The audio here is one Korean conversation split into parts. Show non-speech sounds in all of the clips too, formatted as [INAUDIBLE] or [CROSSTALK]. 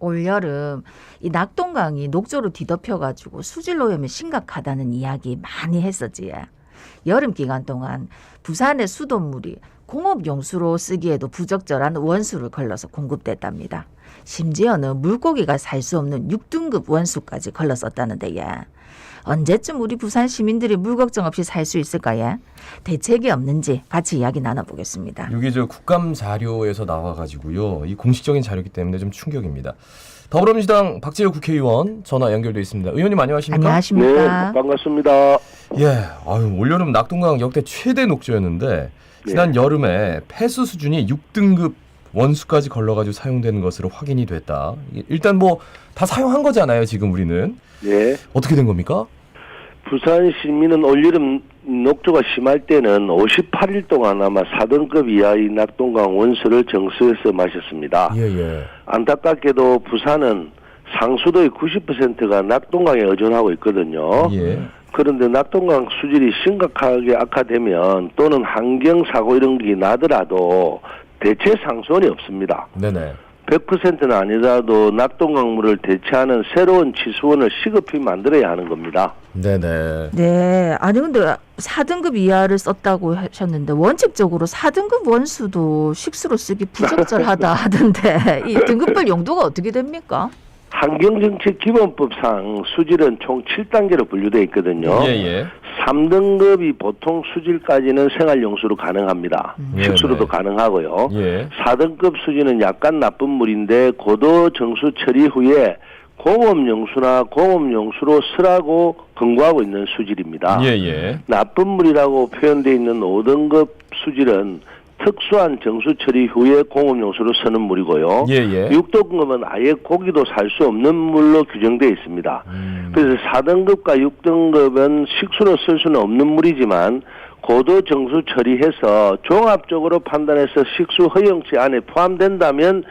올여름 이 낙동강이 녹조로 뒤덮여가지고 수질 오염이 심각하다는 이야기 많이 했었지. 여름 기간 동안 부산의 수돗물이 공업 용수로 쓰기에도 부적절한 원수를 걸러서 공급됐답니다. 심지어는 물고기가 살 수 없는 6등급 원수까지 걸렀었다는데 예. 언제쯤 우리 부산 시민들이 물 걱정 없이 살 수 있을까 예? 대책이 없는지 같이 이야기 나눠보겠습니다. 이게 저 국감 자료에서 나와가지고요. 이 공식적인 자료이기 때문에 좀 충격입니다. 더불어민주당 박재호 국회의원 전화 연결돼 있습니다. 의원님 안녕하십니까? 네, 안녕하십니까? 반갑습니다. 예, 아유 올여름 낙동강 역대 최대 녹조였는데 지난 여름에 폐수 수준이 6등급 원수까지 걸러가지고 사용되는 것으로 확인이 됐다. 이- 일단 뭐 다 사용한 거잖아요. 지금 우리는 네, 어떻게 된 겁니까? 부산 시민은 올여름 녹조가 심할 때는 58일 동안 아마 4등급 이하의 낙동강 원수를 정수해서 마셨습니다. 예, 예. 안타깝게도 부산은 상수도의 90%가 낙동강에 의존하고 있거든요. 예. 그런데 낙동강 수질이 심각하게 악화되면 또는 환경 사고 이런 게 나더라도 대체 상수원이 없습니다. 네네. 100%는 아니라도 낙동 강물을 대체하는 새로운 치수원을 시급히 만들어야 하는 겁니다. 네네. 네. 아니 근데 4등급 이하를 썼다고 하셨는데 원칙적으로 4등급 원수도 식수로 쓰기 부적절하다 [LAUGHS] 하던데 이 등급별 용도가 어떻게 됩니까? 환경정책 기본법상 수질은 총 7단계로 분류되어 있거든요. 예, 예. 3등급이 보통 수질까지는 생활용수로 가능합니다. 예, 식수로도 네. 가능하고요. 예. 4등급 수질은 약간 나쁜 물인데 고도 정수 처리 후에 공업용수나 공업용수로 쓰라고 권고하고 있는 수질입니다. 예, 예. 나쁜 물이라고 표현되어 있는 5등급 수질은 특수한 정수 처리 후에 공업용수로 쓰는 물이고요. 예, 예. 6등급은 아예 고기도 살 수 없는 물로 규정되어 있습니다. 음. 그래서 4등급과 6등급은 식수로 쓸 수는 없는 물이지만 고도 정수 처리해서 종합적으로 판단해서 식수 허용치 안에 포함된다면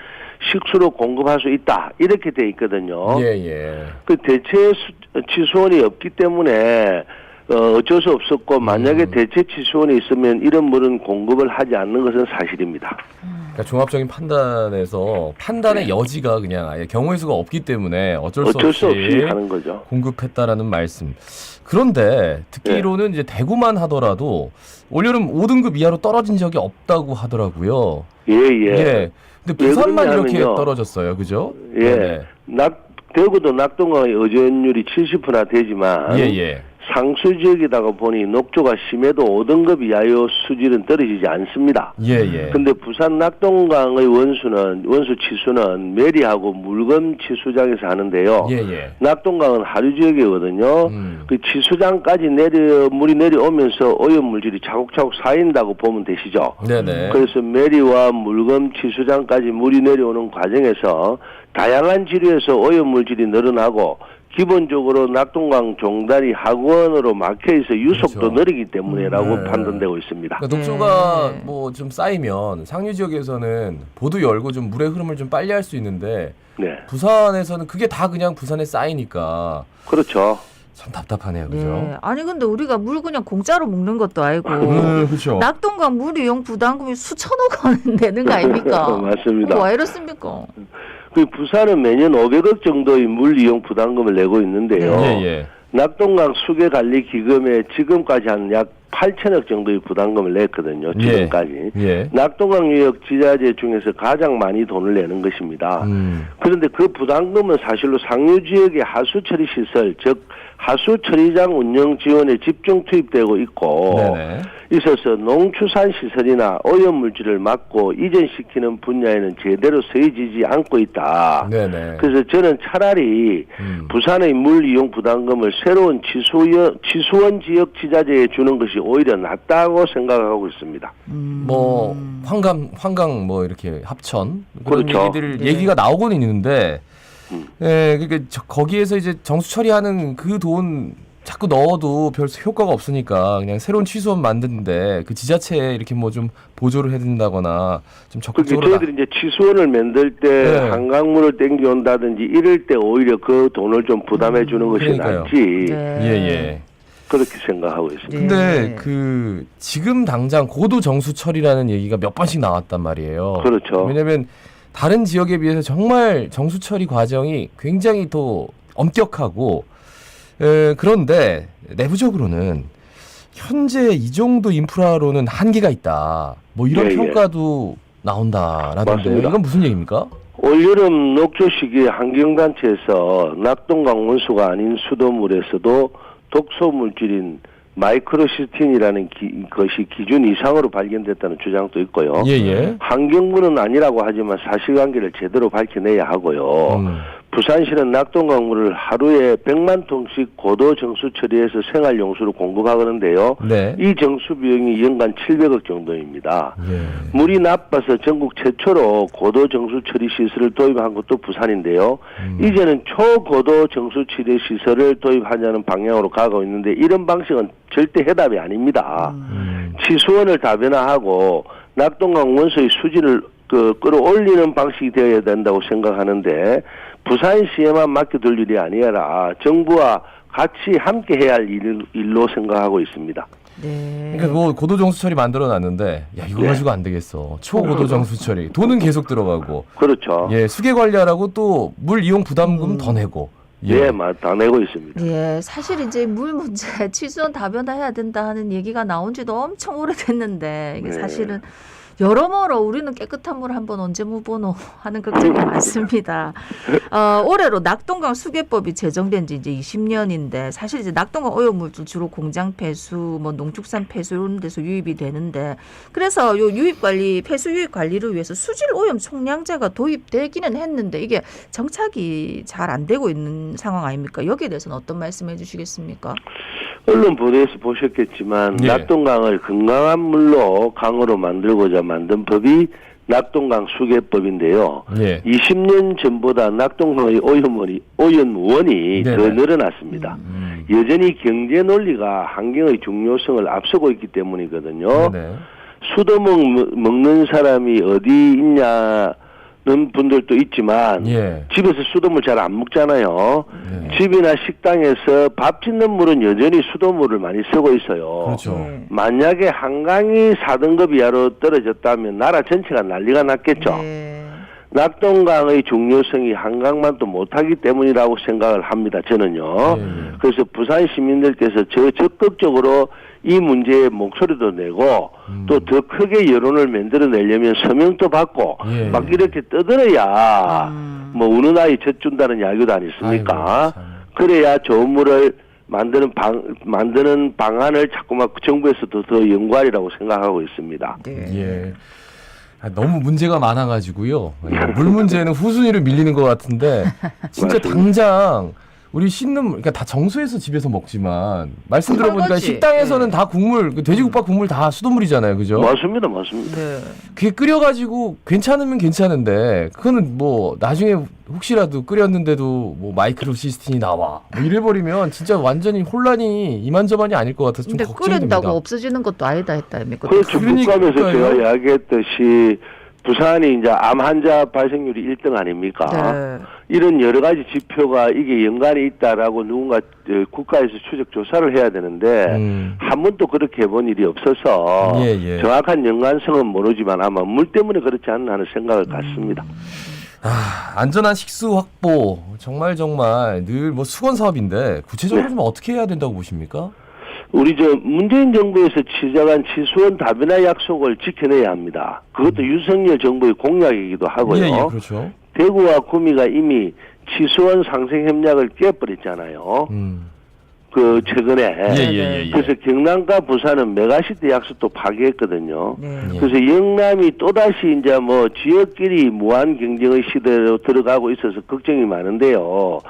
식수로 공급할 수 있다 이렇게 돼 있거든요. 예, 예. 그 대체 수- 치수원이 없기 때문에 어, 어쩔 수 없었고 만약에 음. 대체 치수원이 있으면 이런 물은 공급을 하지 않는 것은 사실입니다. 그러니까 종합적인 판단에서 판단의 여지가 그냥 아예 경우의 수가 없기 때문에 어쩔 수 네. 어쩔 없이, 수 없이 하는 거죠. 공급했다라는 말씀. 그런데 듣기로는 이제 대구만 하더라도 올여름 5등급 이하로 떨어진 적이 없다고 하더라고요. 예, 예. 근데 왜 부산만 이렇게 그러냐면요. 떨어졌어요. 그죠? 예. 네네. 낙, 대구도 낙동강의 의존율이 70%나 되지만 예, 예. 상수 지역이다가 보니 녹조가 심해도 5등급 이하의 수질은 떨어지지 않습니다. 예, 예. 근데 부산 낙동강의 원수는 원수 치수는 메리하고 물금 치수장에서 하는데요. 예, 예. 낙동강은 하류 지역이거든요. 음. 그 치수장까지 내려 물이 내려오면서 오염 물질이 차곡차곡 쌓인다고 보면 되시죠. 네네. 그래서 메리와 물금 치수장까지 물이 내려오는 과정에서 다양한 지류에서 오염 물질이 늘어나고 기본적으로 낙동강 종단이 하구원으로 막혀 있어 유속도 그렇죠. 느리기 때문에라고 네. 판단되고 있습니다. 그러니까 녹조가 네. 뭐좀 쌓이면 상류 지역에서는 보도 열고 좀 물의 흐름을 좀 빨리 할 수 있는데 네, 부산에서는 그게 다 그냥 부산에 쌓이니까 그렇죠. 참 답답하네요. 그죠? 네. 아니 근데 우리가 물 그냥 공짜로 먹는 것도 아니고 음, 그렇죠. 낙동강 물 이용 부담금이 수천억 원 [LAUGHS] 되는 거 아닙니까? [LAUGHS] 맞습니다. 어, 왜 이렇습니까? 그 부산은 매년 500억 정도의 물 이용 부담금을 내고 있는데요. 예, 예. 낙동강 수계 관리 기금에 지금까지 한 약 8천억 정도의 부담금을 냈거든요. 지금까지. 예. 낙동강 유역 지자재 중에서 가장 많이 돈을 내는 것입니다. 음. 그런데 그 부담금은 사실로 상류 지역의 하수 처리 시설, 즉 하수 처리장 운영 지원에 집중 투입되고 있고 네네. 있어서 농축산 시설이나 오염 물질을 막고 이전시키는 분야에는 제대로 쓰여지지 않고 있다. 네네. 그래서 저는 차라리 음. 부산의 물 이용 부담금을 새로운 치수원, 치수원 지역 지자재에 주는 것이 오히려 낫다고 생각하고 있습니다. 음. 뭐 환강 환강 뭐 이렇게 합천 그런 그렇죠. 얘기들 네. 얘기가 나오고는 있는데 음. 예, 그러니까 저- 거기에서 이제 정수 처리하는 그 돈 자꾸 넣어도 별 효과가 없으니까 그냥 새로운 취수원 만드는데 그 지자체에 이렇게 뭐 좀 보조를 해준다거나 좀 그렇게 적극적으로 나- 저희들이 이제 치수원을 만들 때 네. 한강물을 땡겨온다든지 이럴 때 오히려 그 돈을 좀 부담해 주는 것이 그러니까요. 낫지 네. 예, 예. 그렇게 생각하고 있습니다. 네. 근데 그 지금 당장 고도 정수 처리라는 얘기가 몇 번씩 나왔단 말이에요. 그렇죠. 왜냐면 다른 지역에 비해서 정말 정수 처리 과정이 굉장히 더 엄격하고 에, 그런데 내부적으로는 현재 이 정도 인프라로는 한계가 있다. 뭐 이런 예, 예. 평가도 나온다라던데 맞습니다. 이건 무슨 얘기입니까? 올여름 녹조 시기에 환경단체에서 낙동강 원수가 아닌 수돗물에서도 독소 물질인 마이크로시틴이라는 기- 것이 기준 이상으로 발견됐다는 주장도 있고요. 예예. 환경부는 아니라고 하지만 사실관계를 제대로 밝혀내야 하고요. 음. 부산시는 낙동 강물을 하루에 100만 통씩 고도 정수 처리해서 생활 용수로 공급하는데요. 네. 이 정수 비용이 연간 700억 정도입니다. 예. 물이 나빠서 전국 최초로 고도 정수 처리 시설을 도입한 것도 부산인데요. 음. 이제는 초고도 정수 처리 시설을 도입하자는 방향으로 가고 있는데 이런 방식은 절대 해답이 아닙니다. 음. 치수원을 다변화하고 낙동강 원소의 수질을 그 끌어올리는 방식이 되어야 된다고 생각하는데 부산시에만 맡겨둘 일이 아니라 정부와 같이 함께 해야 할 일, 일로 생각하고 있습니다. 네. 그러니까 뭐 고도 정수 처리 만들어 놨는데 야 이거 네. 가지고 안 되겠어. 초고도 정수 처리 돈은 계속 들어가고 그렇죠. 예 수계 관리하라고 또 물 이용 부담금 음. 더 내고 예, 맞, 다 내고 있습니다. 예, 사실 이제 물 문제, [LAUGHS] 치수원 다변화해야 된다 하는 얘기가 나온 지도 엄청 오래됐는데 이게 네. 사실은 여러모로 우리는 깨끗한 물 한번 언제 무보노 [LAUGHS] 하는 걱정이 많습니다. 어, 올해로 낙동강 수계법이 제정된 지 이제 20년인데 사실 이제 낙동강 오염물질 주로 공장 폐수, 뭐 농축산 폐수 이런 데서 유입이 되는데 그래서 요 유입 관리, 폐수 유입 관리를 위해서 수질 오염 총량제가 도입되기는 했는데 이게 정착이 잘 안 되고 있는 상황 아닙니까? 여기에 대해서는 어떤 말씀해 주시겠습니까? 언론 보도에서 보셨겠지만 예. 낙동강을 건강한 물로 강으로 만들고자 만든 법이 낙동강 수계법인데요. 예. 20년 전보다 낙동강의 오염원이, 오염원이 더 네네. 늘어났습니다. 음. 여전히 경제 논리가 환경의 중요성을 앞서고 있기 때문이거든요. 네. 수도 먹, 먹는 사람이 어디 있냐 는 분들도 있지만 예. 집에서 수돗물 잘 안 먹잖아요. 네. 집이나 식당에서 밥 짓는 물은 여전히 수돗물을 많이 쓰고 있어요. 그렇죠. 네. 만약에 한강이 4등급 이하로 떨어졌다면 나라 전체가 난리가 났겠죠. 네. 낙동강의 중요성이 한강만 또 못하기 때문이라고 생각을 합니다. 저는요. 예, 예. 그래서 부산 시민들께서 저 적극적으로 이 문제에 목소리도 내고 음. 또더 크게 여론을 만들어내려면 서명도 받고 예. 막 이렇게 떠들어야 음. 뭐 우는 아이 젖준다는 야유도 아니습니까? 그래야 좋은 물을 만드는 방 만드는 방안을 자꾸 막 정부에서도 더 연구하리라고 생각하고 있습니다. 네. 예. 아, 너무 문제가 많아가지고요. 예, 물 문제는 후순위로 밀리는 것 같은데 진짜 맞습니다. 당장 우리 씻는 물, 그러니까 다 정수해서 집에서 먹지만 말씀 들어보니까 당연하지. 식당에서는 네. 다 국물, 그 돼지국밥 국물 다 수돗물이잖아요, 그죠? 맞습니다, 맞습니다. 네. 그게 끓여가지고 괜찮으면 괜찮은데 그거는 뭐 나중에 혹시라도 끓였는데도 뭐 마이크로 시스틴이 나와 뭐 이래버리면 진짜 완전히 혼란이 이만저만이 아닐 것 같아서 좀 근데 걱정이 끓인다고 됩니다. 없어지는 것도 아니다 했다? 그렇죠. 그러니까요. 국감에서 제가 이야기했듯이 부산이 이제 암 환자 발생률이 1등 아닙니까? 네. 이런 여러 가지 지표가 이게 연관이 있다라고 누군가 어, 국가에서 추적 조사를 해야 되는데 음. 한 번도 그렇게 해본 일이 없어서 예, 예. 정확한 연관성은 모르지만 아마 물 때문에 그렇지 않나 하는 생각을 음. 갖습니다. 아, 안전한 식수 확보 정말 정말 늘 뭐 수건 사업인데 구체적으로 네. 좀 어떻게 해야 된다고 보십니까? 우리 저 문재인 정부에서 시작한 치수원 다변화 약속을 지켜내야 합니다. 그것도 윤석열 정부의 공약이기도 하고요. 음. 예, 예, 그렇죠. 대구와 구미가 이미 치수원 상생 협약을 깨버렸잖아요. 음. 그 최근에. 예, 예, 예, 예. 그래서 경남과 부산은 메가시티 약속도 파기했거든요. 네. 예. 그래서 영남이 또다시 이제 뭐 지역끼리 무한 경쟁의 시대로 들어가고 있어서 걱정이 많은데요.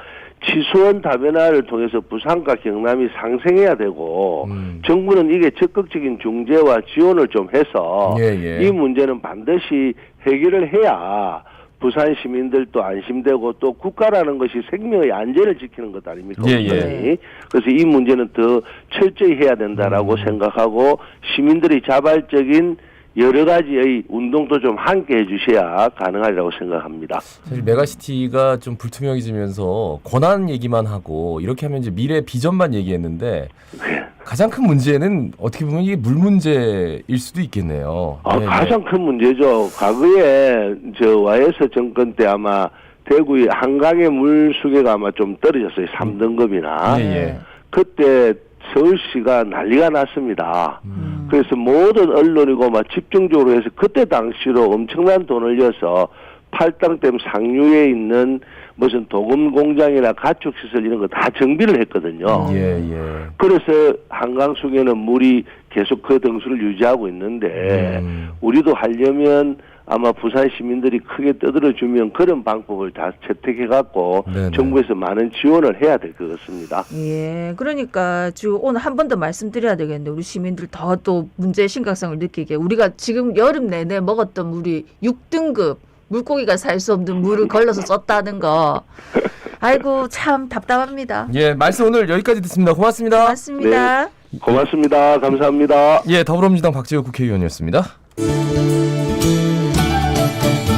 치수원 다변화를 통해서 부산과 경남이 상생해야 되고 음. 정부는 이게 적극적인 중재와 지원을 좀 해서 예, 예. 이 문제는 반드시 해결을 해야 부산 시민들도 안심되고 또 국가라는 것이 생명의 안전을 지키는 것 아닙니까? 예, 예. 그래서 이 문제는 더 철저히 해야 된다라고 음. 생각하고 시민들이 자발적인 여러 가지의 운동도 좀 함께 해주셔야 가능하리라고 생각합니다. 사실 메가시티가 좀 불투명해지면서 권한 얘기만 하고 이렇게 하면 이제 미래 비전만 얘기했는데 가장 큰 문제는 어떻게 보면 이게 물 문제일 수도 있겠네요. 아, 예, 예. 가장 큰 문제죠. 과거에 저 와이에스 정권 때 아마 대구의 한강의 물 수계가 아마 좀 떨어졌어요. 3등급이나. 예, 예. 그때 서울시가 난리가 났습니다. 음. 그래서 모든 언론이고 막 집중적으로 해서 그때 당시로 엄청난 돈을 들여서 팔당댐 상류에 있는 무슨 도금 공장이나 가축 시설 이런 거 다 정비를 했거든요. 예, 예. 그래서 한강 속에는 물이 계속 그 등수를 유지하고 있는데 음. 우리도 하려면 아마 부산 시민들이 크게 떠들어 주면 그런 방법을 다 채택해 갖고 네네. 정부에서 많은 지원을 해야 될 것 같습니다. 예, 그러니까 지금 오늘 한 번 더 말씀드려야 되겠는데 우리 시민들 더 또 문제의 심각성을 느끼게 우리가 지금 여름 내내 먹었던 물이 6등급 물고기가 살 수 없는 물을 걸러서 썼다는 거. [LAUGHS] 아이고 참 답답합니다. 예, 말씀 오늘 여기까지 듣습니다. 고맙습니다. 고맙습니다. 고맙습니다. 감사합니다. 예, 더불어민주당 박지호 국회의원이었습니다.